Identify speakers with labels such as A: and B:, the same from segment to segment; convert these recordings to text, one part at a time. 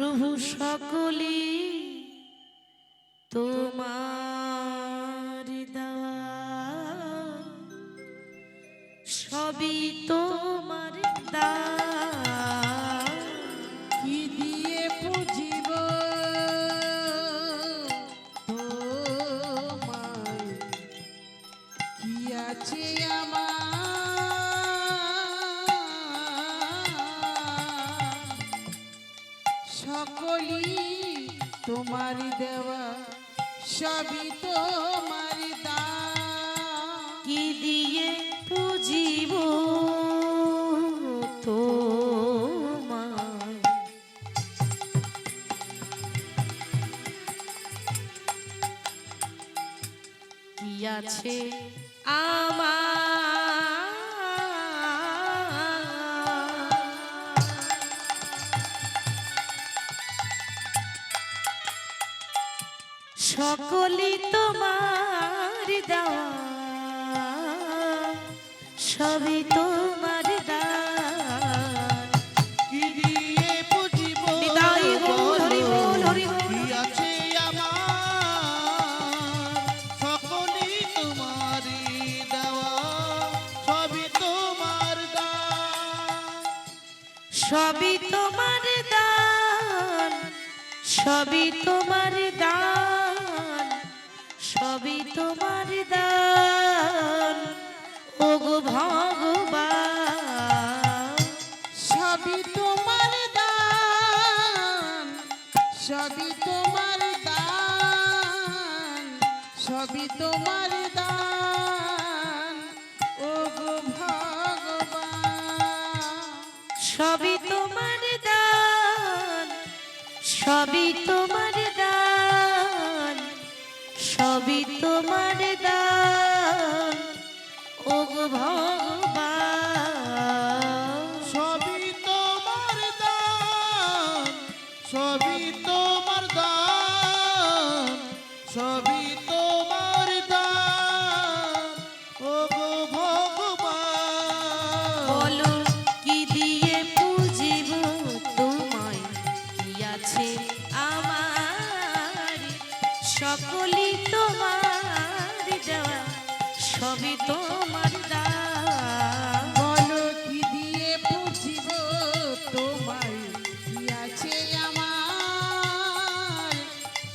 A: প্রভু সকলি তোমার দেওয়া সবই তোমার
B: সকলই তোমারই দেওয়া সবই তোমারই দান।
A: কি দিয়ে পুজিব আছে? আমার সকলই তোমার দেওয়া সবই তোমার দান।
C: কি দিয়ে পুজিব
A: নিতাই গৌর হরি বল, হরি বল।
C: কি আছে আমার? সকলই তোমারই দেওয়া সবই তোমার দান
A: সবই তোমার দান। সবই তোমার দান। সবই তোমার দান। ওগো ভগবান,
B: সবই তোমার দান। সবই তোমার দান। সবই তোমার দান। ও গো ভগবান,
A: সবই তোমার দান। সবই তোমার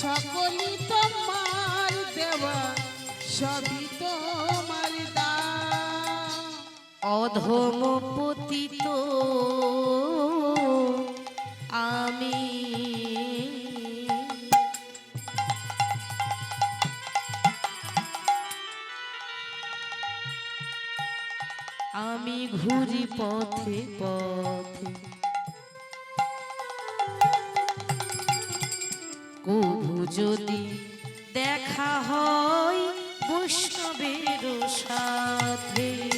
A: সকলই তোমার দেওয়া সবই তোমার অধম পতিত আমি। আমি ঘুরি পথে পথে। কভু যদি দেখা হয় বৈষ্ণবের সাথে।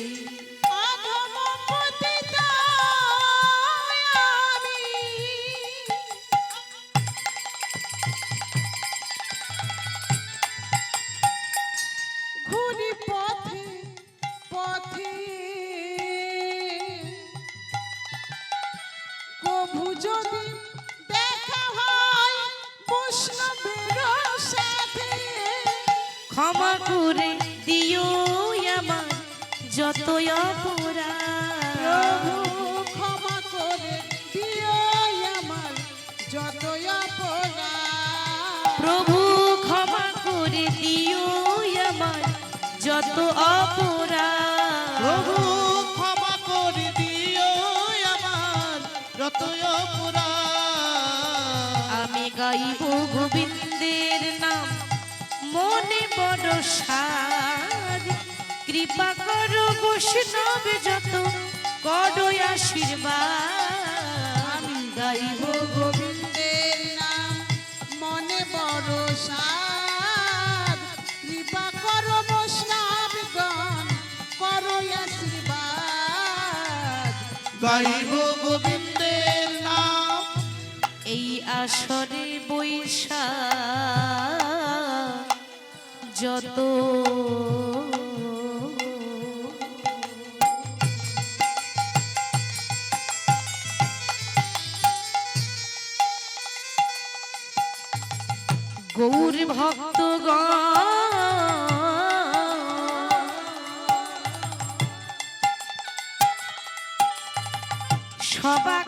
A: করে দিও আমার যত অপরাধ।
B: প্রভু ক্ষমা করে দিও আমার যত অপরাধ।
A: প্রভু ক্ষমা করে দিও আমার যত অপরাধ।
C: প্রভু ক্ষমা করে দিও আমার যত অপরাধ।
A: আমি গাইব বড় সার। কৃপা করো বৈষ্ণব যত করো আশীর্বাদ। আমি গাইব
B: গোবিন্দের নাম মনে বড় সাদ কৃপা করো বৈষ্ণবগণ করো আশীর্বাদ।
C: গাইব গোবিন্দের নাম।
A: এই আসরে বৈশা যত। গৌর ভক্তগণ সবাকার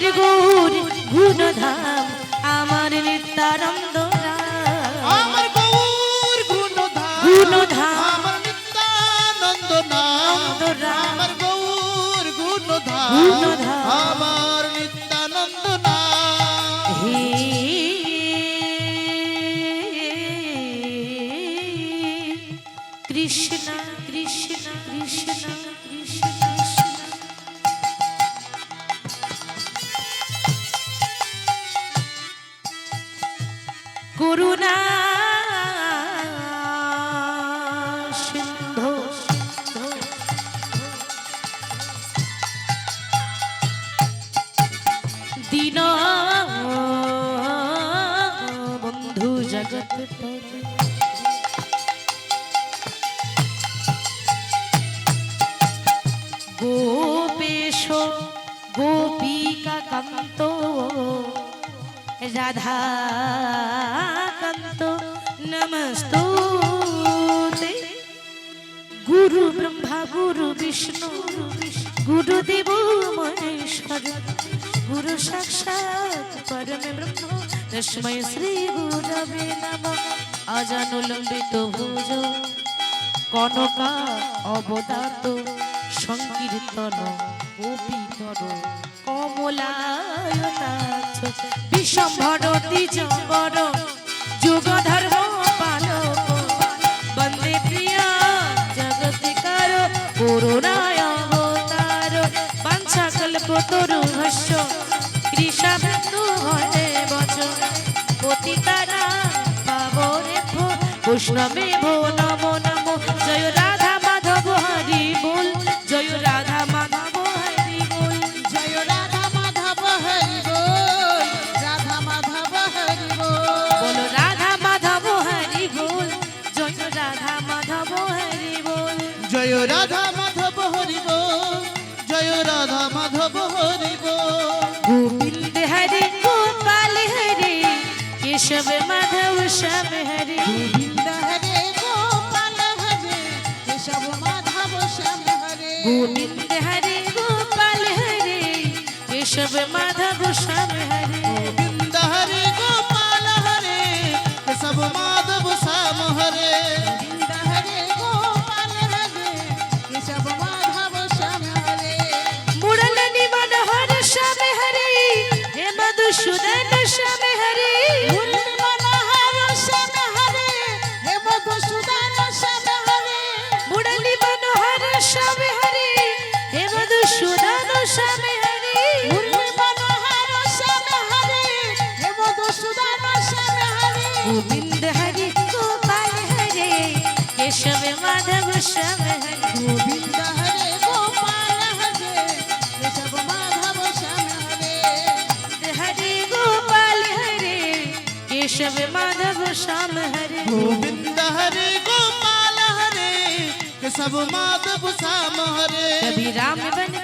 A: আমার
B: গৌর
A: গুণধাম আমার নিত্যানন্দ রাম আমার গৌর গুণধাম নিত্যানন্দ রাম।
B: আমার গৌর গুণধাম গুণধাম।
A: গোপেশ, গোপিকা কান্ত, রাধা কান্ত, নমস্তুতে। গুরু ব্রহ্মা, গুরু বিষ্ণু গুরুদেব মহেশ্বর, গুরু সাক্ষাৎ পরম ব্রহ্ম, তস্মৈ শ্রী গুরবে নমঃ। অজানুলম্বিত ভুজ কনকা অবদাত সংকীর্তন গোপীতর কমলায়তাক্ষ বিশ্বম্ভর দ্বিজম্বর যুগ বৈষ্ণবে ভো নমো নমো। জয় রাধা মাধব হরি বল জয় রাধা মাধব হরি বল
B: জয় রাধা মাধব হরি বল রাধা মাধব হরি বল।
A: বলো রাধা মাধব হরি বল জয় রাধা মাধব হরি বল।
C: জয় রাধা মাধব হরিব জয় রাধা মাধব হরিব
A: গোবিন্দ হরি গোপাল হরি কেশব মাধব শ্যাম হরি
B: হরে। কেশব মাধব শ্যাম হরি
A: केशव माधव श्याम हरे
C: गोविंद हरे हरे माधव श्याम हरे।
A: कभी राम बन